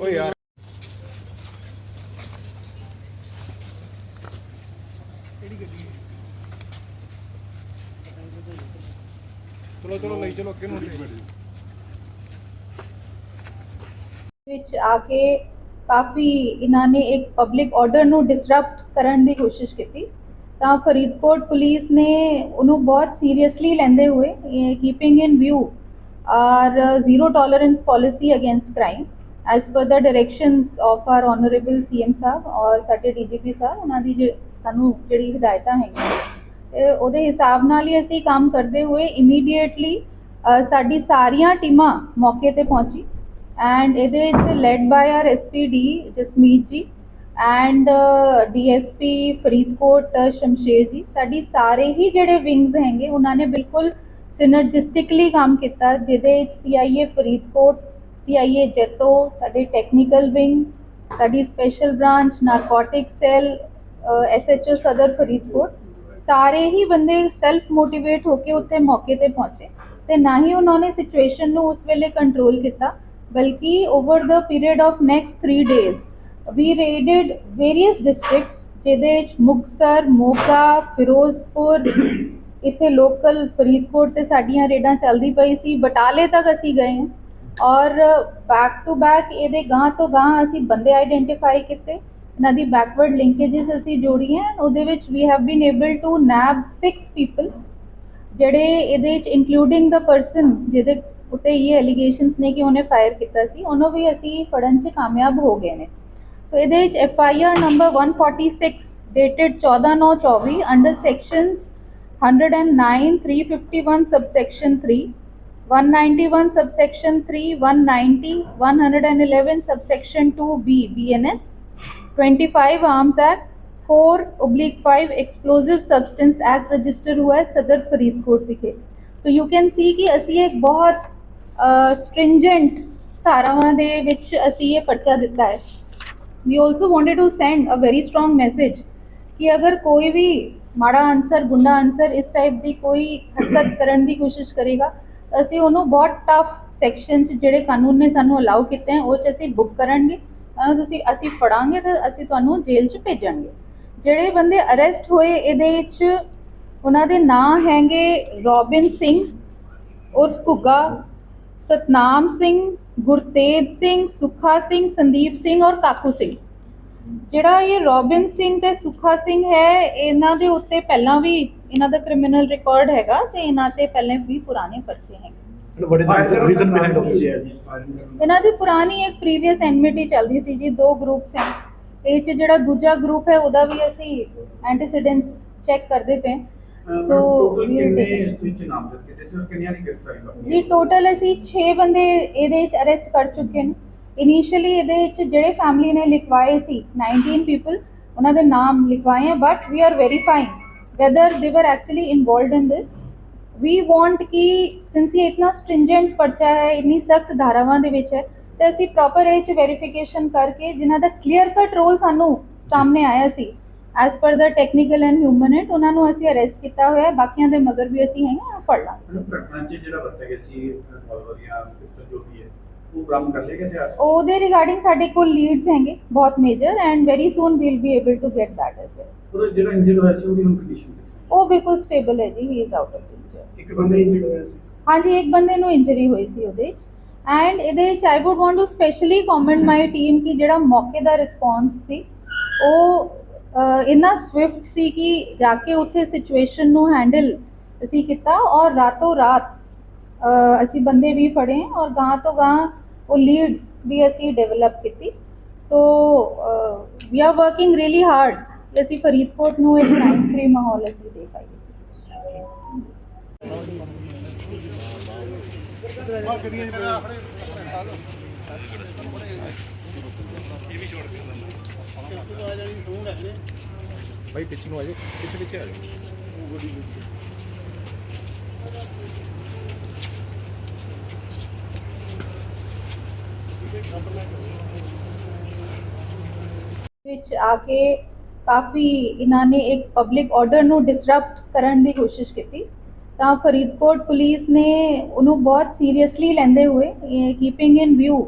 ਓ ਯਾਰ। ਚਲੋ ਚਲੋ ਲਈ ਚਲੋ ਅੱਗੇ ਨੂੰ। ਵਿੱਚ ਆ ਕੇ ਕਾਫੀ ਇਹਨਾਂ ਨੇ ਇੱਕ ਪਬਲਿਕ ਆਰਡਰ ਨੂੰ ਡਿਸਰਪਟ ਕਰਨ ਦੀ ਕੋਸ਼ਿਸ਼ ਕੀਤੀ। ਤਾਂ ਫਰੀਦਕੋਟ ਪੁਲਿਸ ਨੇ ਉਹਨੂੰ ਬਹੁਤ ਸੀਰੀਅਸਲੀ ਲੈਂਦੇ ਹੋਏ keeping in view our zero tolerance policy against crime as per the directions of our honourable CM ਸਾਹਿਬ ਔਰ ਸਾਡੇ ਡੀਜੀਪੀ ਸਾਹਿਬ ਉਹਨਾਂ ਦੀ ਜੇ- ਸਾਨੂੰ ਜਿਹੜੀ ਹਦਾਇਤਾਂ ਹੈਗੀਆਂ ਉਹਦੇ ਹਿਸਾਬ ਨਾਲ ਹੀ ਅਸੀਂ ਕੰਮ ਕਰਦੇ ਹੋਏ ਇਮੀਡੀਏਟਲੀ ਸਾਡੀ ਸਾਰੀਆਂ ਟੀਮਾਂ ਮੌਕੇ ਤੇ ਪਹੁੰਚੀ ਐਂਡ ਇਹਦੇ ਵਿੱਚ led by our SPD Jasmeet ji and DSP Faridkot Shamsher ਜੀ, ਸਾਡੀ ਸਾਰੇ ਹੀ ਜਿਹੜੇ ਵਿੰਗਸ ਹੈਗੇ, ਉਹਨਾਂ ਨੇ ਬਿਲਕੁਲ ਸਿਨਰਜਿਸਟਿਕਲੀ ਕੰਮ ਕੀਤਾ, ਜਿਹਦੇ ਵਿੱਚ ਸੀਆਈਏ ਫਰੀਦਕੋਟ ਸੀਆਈਏ ਜੈਤੋ, ਸਾਡੇ ਟੈਕਨੀਕਲ ਵਿੰਗ ਸਾਡੀ special branch narcotic cell SHO Sadar Faridkot, ਸਾਰੇ ਹੀ ਬੰਦੇ ਸੈਲਫ ਮੋਟੀਵੇਟ ਹੋ ਕੇ ਉੱਥੇ ਮੌਕੇ ਤੇ ਪਹੁੰਚੇ। ਤੇ ਨਾ ਹੀ ਉਹਨਾਂ ਨੇ ਸਿਚੁਏਸ਼ਨ ਨੂੰ ਉਸ ਵੇਲੇ ਕੰਟਰੋਲ ਕੀਤਾ, ਬਲਕਿ over the period of next 3 days we raided various districts ਜਿਹਦੇ ਵਿੱਚ ਮੁਕਤਸਰ ਮੋਗਾ ਫਿਰੋਜ਼ਪੁਰ ਇੱਥੇ ਲੋਕਲ ਫਰੀਦਕੋਟ ਤੇ ਸਾਡੀਆਂ ਰੇਡਾਂ ਚੱਲਦੀ ਪਈ ਸੀ। ਬਟਾਲੇ ਤੱਕ ਅਸੀਂ ਗਏ। ਹਾਂ ਔਰ ਬੈਕ ਟੂ ਬੈਕ ਇਹਦੇ ਗਾਂ ਤੋਂ ਗਾਂ ਅਸੀਂ ਬੰਦੇ ਆਈਡੈਂਟੀਫਾਈ ਕੀਤੇ। ਇਹਨਾਂ ਦੀ ਬੈਕਵਰਡ ਲਿੰਕੇजेस ਅਸੀਂ ਜੋੜੀਆਂ ਉਹਦੇ ਵਿੱਚ we have been able to nab 6 people ਜਿਹੜੇ ਇਹਦੇ ਵਿੱਚ ਇਨਕਲੂਡਿੰਗ ਦਾ ਪਰਸਨ ਜਿਹਦੇ ਉੱਤੇ ਇਹ ਐਲੀਗੇਸ਼ਨਸ ਨੇ ਕਿ ਉਹਨੇ ਫਾਇਰ ਕੀਤਾ ਸੀ, ਉਹਨੂੰ ਵੀ ਅਸੀਂ ਫੜਨ 'ਚ ਕਾਮਯਾਬ ਹੋ ਗਏ ਨੇ। ਸੋ ਇਹਦੇ ਵਿੱਚ F I R number 146 dated 14/9/24 under sections 109 351 subsection 3 191 subsection 3 190 111 subsection 2b bns 25 arms act 4 oblique 5 explosive substance act register हुआ है सदर फरीदकोट विखे so you can see ਕਿ ਅਸੀਂ ਇੱਕ ਬਹੁਤ stringent ਧਾਰਾਵਾਂ ਦੇ ਵਿੱਚ ਅਸੀਂ ਇਹ ਪਰਚਾ ਦਿੱਤਾ ਹੈ we also wanted to send a very strong message ਕਿ ਅਗਰ ਕੋਈ ਵੀ ਮਾੜਾ ਅਨਸਰ ਗੁੰਡਾ ਅਨਸਰ ਇਸ ਟਾਈਪ ਦੀ ਕੋਈ ਹਰਕਤ ਕਰਨ ਦੀ ਕੋਸ਼ਿਸ਼ ਕਰੇਗਾ ਤਾਂ ਅਸੀਂ ਉਹਨੂੰ ਬਹੁਤ ਟਫ ਸੈਕਸ਼ਨ 'ਚ ਜਿਹੜੇ ਕਾਨੂੰਨ ਨੇ ਸਾਨੂੰ ਅਲਾਉ ਕੀਤੇ ਹੈ ਉਹ 'ਚ ਅਸੀਂ ਬੁੱਕ ਕਰਾਂਗੇ। ਤੁਸੀਂ, ਅਸੀਂ ਫੜਾਂਗੇ ਤਾਂ ਅਸੀਂ ਤੁਹਾਨੂੰ ਜੇਲ੍ਹ 'ਚ ਭੇਜਾਂਗੇ। ਜਿਹੜੇ ਬੰਦੇ ਅਰੈਸਟ ਹੋਏ, ਇਹਦੇ ਵਿੱਚ ਉਹਨਾਂ ਦੇ ਨਾਂ ਹੈਗੇ ਰੋਬਿਨ ਸਿੰਘ, ਉਰਫ ਘੁੱਗਾ, ਸਤਨਾਮ ਸਿੰਘ, ਗੁਰਤੇਜ ਸਿੰਘ, ਸੁੱਖਾ ਸਿੰਘ, ਸੰਦੀਪ ਸਿੰਘ ਔਰ ਕਾਕੂ ਸਿੰਘ। ਜਿਹੜਾ ਇਹ ਰੋਬਿਨ ਸਿੰਘ ਤੇ ਸੁੱਖਾ ਸਿੰਘ ਹੈ, ਇਹਨਾਂ ਦੇ ਉੱਤੇ ਪਹਿਲਾਂ ਵੀ ਇਹਨਾਂ ਦਾ ਕ੍ਰਿਮੀਨਲ ਰਿਕਾਰਡ ਹੈਗਾ ਤੇ ਇਹਨਾਂ ਤੇ ਪਹਿਲੇ ਵੀ ਪੁਰਾਣੇ ਪਰਚੇ ਹੈਗੇ? ਇਹਨਾਂ ਦੀ ਪੁਰਾਣੀ ਇੱਕ ਪ੍ਰੀਵੀਅਸ ਐਨਮਿਟੀ ਚੱਲਦੀ ਸੀ ਜੀ ਦੋ ਗਰੁੱਪਸ ਹੈ। ਇਹ ਚ ਜਿਹੜਾ ਦੂਜਾ ਗਰੁੱਪ ਹੈ ਉਹਦਾ ਵੀ ਅਸੀਂ ਐਂਟੀਸੀਡੈਂਟਸ ਚੈੱਕ ਕਰਦੇ ਪਏ। ਸੋ ਜੀ ਟੋਟਲ ਅਸੀਂ 6 ਬੰਦੇ ਇਹਦੇ ਵਿੱਚ ਅਰੈਸਟ ਕਰ ਚੁੱਕੇ ਨੇ। ਇਨੀਸ਼ੀਅਲੀ ਇਹਦੇ ਵਿੱਚ ਜਿਹੜੇ ਫੈਮਿਲੀ ਨੇ ਲਿਖਵਾਏ ਸੀ 19 ਪੀਪਲ ਉਹਨਾਂ ਦੇ ਨਾਮ ਲਿਖਵਾਏ ਹੈ but we are verifying whether they were actually involved in this. We want ਕਿ since ਇਹ ਇਤਨਾ stringent ਪਰਚਾ ਹੈ ਇੰਨੀ ਸਖਤ ਧਾਰਾਵਾਂ ਦੇ ਵਿੱਚ ਹੈ ਤੇ ਅਸੀਂ ਪ੍ਰੋਪਰ ਇਹ ਚ ਵੈਰੀਫਿਕੇਸ਼ਨ ਕਰਕੇ ਜਿਨ੍ਹਾਂ ਦਾ ਕਲੀਅਰ ਕੱਟ ਰੋਲ ਸਾਨੂੰ ਸਾਹਮਣੇ ਆਇਆ ਸੀ as per the technical and human it ਉਹਨਾਂ ਨੂੰ ਅਸੀਂ ਅਰੈਸਟ ਕੀਤਾ ਹੋਇਆ। ਬਾਕੀਆਂ ਦੇ ਮਗਰ ਵੀ ਅਸੀਂ ਹੈਗੇ ਆ ਫੜ ਲਾਂਗੇ ਘਟਨਾ 'ਚ ਜਿਹੜਾ ਵਰਤਿਆ ਗਿਆ ਸੀ ਰਿਵਾਲਵਰ ਜਾਂ ਪਿਸਟਲ ਜੋ ਵੀ ਹੈ ਉਹ ਬਰਾਮਦ ਕਰ ਲਿਆ ਗਿਆ ਜਾਂ ਉਹਦੇ ਰਿਗਾਰਡਿੰਗ ਸਾਡੇ ਕੋਲ ਲੀਡਸ ਹੈਗੇ ਬਹੁਤ major and very soon we'll be able to get that as well ਉਹ ਜਿਹੜਾ ਇੰਜਰਡ ਹੋਇਆ ਸੀ ਉਹਦੀ ਹੁਣ ਕੰਡੀਸ਼ਨ ਉਹ ਬਿਲਕੁਲ ਸਟੇਬਲ ਹੈ ਜੀ he is out of danger ਇੱਕ ਬੰਦਾ ਇੰਜਰਡ ਹੋਇਆ ਸੀ? ਹਾਂਜੀ ਇੱਕ ਬੰਦੇ ਨੂੰ ਇੰਜਰੀ ਹੋਈ ਸੀ ਉਹਦੇ ਐਂਡ ਇਹਦੇ ਵਿੱਚ I would want to specially comment my team ਕਿ ਜਿਹੜਾ ਮੌਕੇ ਦਾ ਰਿਸਪੌਂਸ ਸੀ ਉਹ ਇੰਨਾ ਸਵਿਫਟ ਸੀ ਕਿ ਜਾ ਕੇ ਉੱਥੇ ਸਿਚੁਏਸ਼ਨ ਨੂੰ ਹੈਂਡਲ ਅਸੀਂ ਕੀਤਾ ਔਰ ਰਾਤੋਂ ਰਾਤ ਅਸੀਂ ਬੰਦੇ ਵੀ ਫੜੇ ਔਰ ਗਾਂ ਤੋਂ ਗਾਂ ਉਹ ਲੀਡਸ ਵੀ ਅਸੀਂ ਡਿਵੈਲਪ ਕੀਤੀ। So we are working really hard ਅਸੀਂ ਫਰੀਦਕੋਟ ਨੂੰ ਇੱਕ ਕ੍ਰਾਈਮ ਫ੍ਰੀ ਮਾਹੌਲ ਅਸੀਂ ਦੇ ਪਾਈਏ। ਭਾਈ ਪਿੱਛੇ ਨੂੰ ਆ ਜਾਓ ਪਿੱਛੇ ਪਿੱਛੇ ਆ ਜਾਓ। ਵਿੱਚ ਆ ਕੇ ਕਾਫੀ ਇਹਨਾਂ ਨੇ ਇੱਕ ਪਬਲਿਕ ਆਰਡਰ ਨੂੰ ਡਿਸਰਪਟ ਕਰਨ ਦੀ ਕੋਸ਼ਿਸ਼ ਕੀਤੀ। ਤਾਂ ਫਰੀਦਕੋਟ ਪੁਲਿਸ ਨੇ ਉਹਨੂੰ ਬਹੁਤ ਸੀਰੀਅਸਲੀ ਲੈਂਦੇ ਹੋਏ keeping in view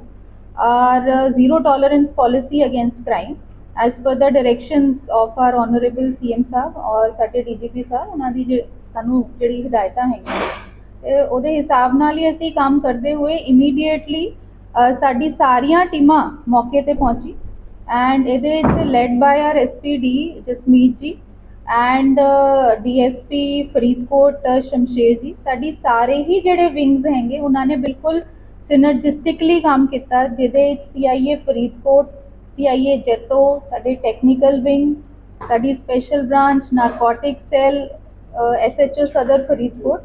our zero tolerance tolerance policy crime crime per per the directions our our honorable CM ਸਾਹਿਬ ਔਰ ਸਾਡੇ DGP ਸਾਹਿਬ ਉਹਨਾਂ ਦੀ ਜੇ- ਸਾਨੂੰ ਜਿਹੜੀ ਹਦਾਇਤਾਂ ਹੈਗੀਆਂ ਉਹਦੇ ਹਿਸਾਬ ਨਾਲ ਹੀ ਅਸੀਂ ਕੰਮ ਕਰਦੇ ਹੋਏ ਇਮੀਡੀਏਟਲੀ ਸਾਡੀ ਸਾਰੀਆਂ ਟੀਮਾਂ ਮੌਕੇ ਤੇ ਪਹੁੰਚੀ। ਐਂਡ ਇਹਦੇ ਵਿੱਚ led by our SPD Jasmeet ji and DSP Faridkot Shamsher ਜੀ ਸਾਡੀ ਸਾਰੇ ਹੀ ਜਿਹੜੇ ਵਿੰਗਸ ਹੈਗੇ ਉਹਨਾਂ ਨੇ ਬਿਲਕੁਲ ਸਿਨਰਜਿਸਟਿਕਲੀ ਕੰਮ ਕੀਤਾ ਜਿਹਦੇ ਵਿੱਚ ਸੀਆਈਏ ਫਰੀਦਕੋਟ ਸੀਆਈਏ ਜੈਤੋ ਸਾਡੇ ਟੈਕਨੀਕਲ ਵਿੰਗ ਸਾਡੀ special branch narcotic cell SHO Sadar Faridkot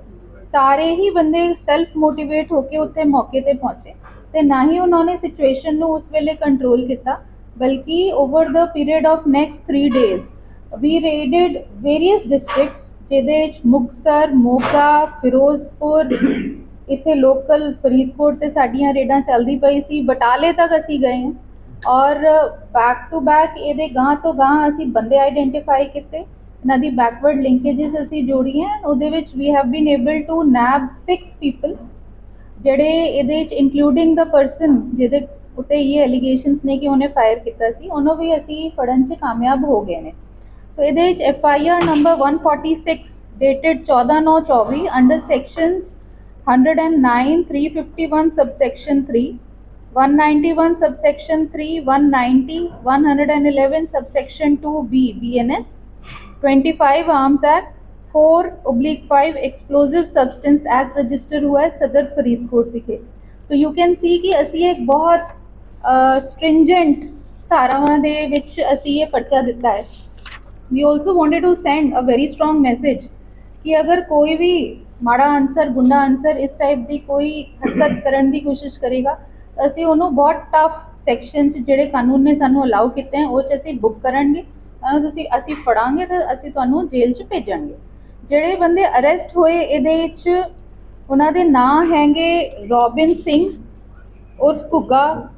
ਸਾਰੇ ਹੀ ਬੰਦੇ ਸੈਲਫ ਮੋਟੀਵੇਟ ਹੋ ਕੇ ਉੱਥੇ ਮੌਕੇ ਤੇ ਪਹੁੰਚੇ ਤੇ ਨਾ ਹੀ ਉਹਨਾਂ ਨੇ ਸਿਚੁਏਸ਼ਨ ਨੂੰ ਉਸ ਵੇਲੇ ਕੰਟਰੋਲ ਕੀਤਾ ਬਲਕਿ over the period of next 3 days we raided various districts ਜਿਹਦੇ ਵਿੱਚ ਮੁਕਤਸਰ ਮੋਗਾ ਫਿਰੋਜ਼ਪੁਰ ਇੱਥੇ ਲੋਕਲ ਫਰੀਦਕੋਟ ਤੇ ਸਾਡੀਆਂ ਰੇਡਾਂ ਚੱਲਦੀ ਪਈ ਸੀ। ਬਟਾਲੇ ਤੱਕ ਅਸੀਂ ਗਏ ਹਾਂ ਔਰ ਬੈਕ ਟੂ ਬੈਕ ਇਹਦੇ ਗਾਂ ਤੋਂ ਗਾਂ ਅਸੀਂ ਬੰਦੇ ਆਈਡੈਂਟੀਫਾਈ ਕੀਤੇ। ਇਹਨਾਂ ਦੀ ਬੈਕਵਰਡ ਲਿੰਕੇजेस ਅਸੀਂ ਜੋੜੀਆਂ। ਉਹਦੇ ਵਿੱਚ we have been able to nab 6 people ਜਿਹੜੇ ਇਹਦੇ ਵਿੱਚ ਇਨਕਲੂਡਿੰਗ ਦਾ ਪਰਸਨ ਜਿਹਦੇ ਉੱਤੇ ਇਹ ਐਲੀਗੇਸ਼ਨਸ ਨੇ ਕਿ ਉਹਨੇ ਫਾਇਰ ਕੀਤਾ ਸੀ ਉਹਨੂੰ ਵੀ ਅਸੀਂ ਫੜਨ 'ਚ ਕਾਮਯਾਬ ਹੋ ਗਏ ਨੇ ਸੋ ਇਹਦੇ ਵਿੱਚ F I R number 146 dated 14/9/24 under sections 109 351 subsection 3 191 subsection 3 190 111 subsection 2b bns 25 arms act 4 oblique 5 explosive substance act register हुआ है सदर फरीदकोट विखे so you can see ਕਿ ਅਸੀਂ ਇੱਕ ਬਹੁਤ stringent ਧਾਰਾਵਾਂ ਦੇ ਵਿੱਚ ਅਸੀਂ ਇਹ ਪਰਚਾ ਦਿੱਤਾ ਹੈ। We also wanted to send a very strong message ਕਿ ਅਗਰ ਕੋਈ ਵੀ ਮਾੜਾ ਅਨਸਰ ਗੁੰਡਾ ਅਨਸਰ ਇਸ ਟਾਈਪ ਦੀ ਕੋਈ ਹਰਕਤ ਕਰਨ ਦੀ ਕੋਸ਼ਿਸ਼ ਕਰੇਗਾ ਅਸੀਂ ਉਹਨੂੰ ਬਹੁਤ ਟਫ ਸੈਕਸ਼ਨ 'ਚ ਜਿਹੜੇ ਕਾਨੂੰਨ ਨੇ ਸਾਨੂੰ ਅਲਾਉ ਕੀਤੇ ਹਨ, ਉਹ 'ਚ ਅਸੀਂ ਬੁੱਕ ਕਰਾਂਗੇ। ਤੁਸੀਂ, ਅਸੀਂ ਫੜਾਂਗੇ ਤਾਂ ਅਸੀਂ ਤੁਹਾਨੂੰ ਜੇਲ੍ਹ 'ਚ ਭੇਜਾਂਗੇ। ਜਿਹੜੇ ਬੰਦੇ ਅਰੈਸਟ ਹੋਏ, ਇਹਦੇ ਵਿੱਚ ਉਹਨਾਂ ਦੇ ਨਾਂ ਹੈਗੇ ਰੋਬਿਨ ਸਿੰਘ ਉਰਫ ਘੁੱਗਾ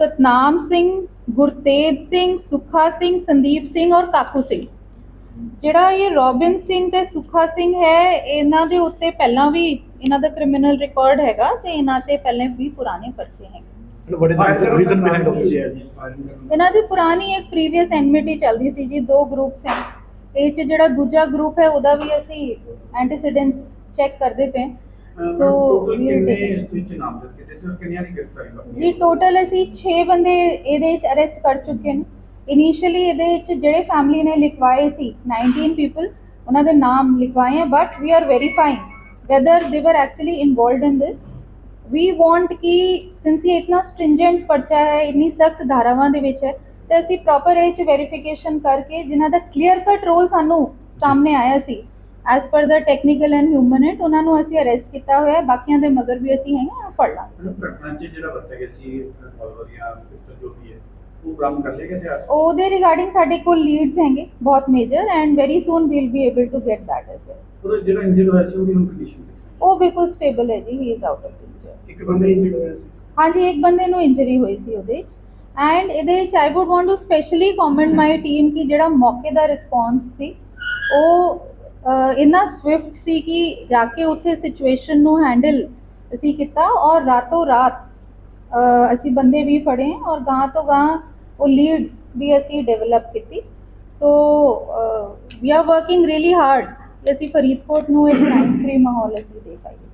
ਸਤਨਾਮ ਸਿੰਘ ਗੁਰਤੇਜ ਸਿੰਘ ਸੁੱਖਾ ਸਿੰਘ ਸੰਦੀਪ ਸਿੰਘ ਔਰ ਕਾਕੂ ਸਿੰਘ। ਜਿਹੜਾ ਇਹ ਰੋਬਿਨ ਸਿੰਘ ਤੇ ਸੁੱਖਾ ਸਿੰਘ ਹੈ ਇਹਨਾਂ ਦੇ ਉੱਤੇ ਪਹਿਲਾਂ ਵੀ ਇਹਨਾਂ ਦਾ ਕ੍ਰਿਮੀਨਲ ਰਿਕਾਰਡ ਹੈਗਾ ਤੇ ਇਹਨਾਂ ਤੇ ਪਹਿਲੇ ਵੀ ਪੁਰਾਣੇ ਪਰਚੇ ਹੈਗੇ? ਇਹਨਾਂ ਦੀ ਪੁਰਾਣੀ ਇੱਕ ਪ੍ਰੀਵੀਅਸ ਐਨਮਿਟੀ ਚੱਲਦੀ ਸੀ ਜੀ ਦੋ ਗਰੁੱਪਸ ਹੈ। ਇਹ ਚ ਜਿਹੜਾ ਦੂਜਾ ਗਰੁੱਪ ਹੈ ਉਹਦਾ ਵੀ ਅਸੀਂ ਐਂਟੀਸੀਡੈਂਟਸ ਚੈੱਕ ਕਰਦੇ ਪਏ। ਸੋ ਕਿੰਨੀਆਂ ਦੀ ਗ੍ਰਿਫਤਾਰੀ ਹੋਈ? ਜੀ ਟੋਟਲ ਅਸੀਂ 6 ਬੰਦੇ ਇਹਦੇ ਵਿੱਚ ਅਰੈਸਟ ਕਰ ਚੁੱਕੇ ਨੇ। ਇਨੀਸ਼ੀਅਲੀ ਇਹਦੇ ਵਿੱਚ ਜਿਹੜੇ ਫੈਮਿਲੀ ਨੇ ਲਿਖਵਾਏ ਸੀ 19 ਪੀਪਲ ਉਹਨਾਂ ਦੇ ਨਾਮ ਲਿਖਵਾਏ ਹੈ but we are verifying whether they were actually involved in this we want ਕਿ ਸਿੰਸ ਇਹ ਇਤਨਾ ਸਟ੍ਰਿੰਜੈਂਟ ਪਰਚਾ ਹੈ ਇੰਨੀ ਸਖਤ ਧਾਰਾਵਾਂ ਦੇ ਵਿੱਚ ਹੈ ਤੇ ਅਸੀਂ ਪ੍ਰੋਪਰ ਇਹ ਚ ਵੈਰੀਫਿਕੇਸ਼ਨ ਕਰਕੇ ਜਿਨ੍ਹਾਂ ਦਾ ਕਲੀਅਰ ਕਟ ਰੋਲ ਸਾਨੂੰ ਸਾਹਮਣੇ ਆਇਆ ਸੀ as per the technical and ਹਿਊਮਨਿਟ ਉਹਨਾਂ ਨੂੰ ਅਸੀਂ ਅਰੈਸਟ ਕੀਤਾ ਹੋਇਆ ਹੈ। ਬਾਕੀਆਂ ਦੇ ਮਗਰ ਵੀ ਅਸੀਂ ਹੈਗੇ ਆ ਫੜ ਲਾਂਗੇ। ਮੈਨੂੰ ਘਟਨਾ 'ਚ ਜਿਹੜਾ ਵਰਤਿਆ ਗਿਆ ਸੀ ਰਿਵਾਲਵਰ ਜਾਂ ਪਿਸਟਲ ਜੋ ਵੀ ਹੈ ਉਹ ਬਰਾਮਦ ਕਰ ਲਿਆ ਗਿਆ ਹਥਿਆਰ ਉਹਦੇ ਰਿਗਾਰਡਿੰਗ ਸਾਡੇ ਕੋਲ ਲੀਡਸ ਹੈਗੇ ਬਹੁਤ major and very soon we'll be able to get that as ਉਹ ਜਿਹੜਾ ਇੰਜਰਡ ਹੋਇਆ ਸੀ ਉਹਦੀ ਹੁਣ ਕੰਡੀਸ਼ਨ ਉਹ ਬਿਲਕੁਲ ਸਟੇਬਲ ਹੈ ਜੀ he is out of danger ਇੱਕ ਬੰਦਾ ਇੰਜਰਡ ਹੋਇਆ ਸੀ। ਹਾਂਜੀ ਇੱਕ ਬੰਦੇ ਨੂੰ ਇੰਜਰੀ ਹੋਈ ਸੀ ਉਹਦੇ ਵਿੱਚ ਐਂਡ ਇਹਦੇ ਵਿੱਚ I would want to specially comment my team ਕਿ ਜਿਹੜਾ ਮੌਕੇ ਦਾ ਰਿਸਪੌਂਸ ਸੀ ਉਹ ਇੰਨਾ ਸਵਿਫਟ ਸੀ ਕਿ ਜਾ ਕੇ ਉੱਥੇ ਸਿਚੁਏਸ਼ਨ ਨੂੰ ਹੈਂਡਲ ਅਸੀਂ ਕੀਤਾ ਔਰ ਰਾਤੋਂ ਰਾਤ ਅਸੀਂ ਬੰਦੇ ਵੀ ਫੜੇ ਔਰ ਗਾਂ ਤੋਂ ਗਾਂ ਉਹ ਲੀਡਸ ਵੀ ਅਸੀਂ ਡਿਵੈਲਪ ਕੀਤੀ। So we are working really hard ਅਸੀਂ ਫਰੀਦਕੋਟ ਨੂੰ ਇੱਕ ਕ੍ਰਾਈਮ ਫ੍ਰੀ ਮਾਹੌਲ ਅਸੀਂ ਦੇ ਪਾਈਏ।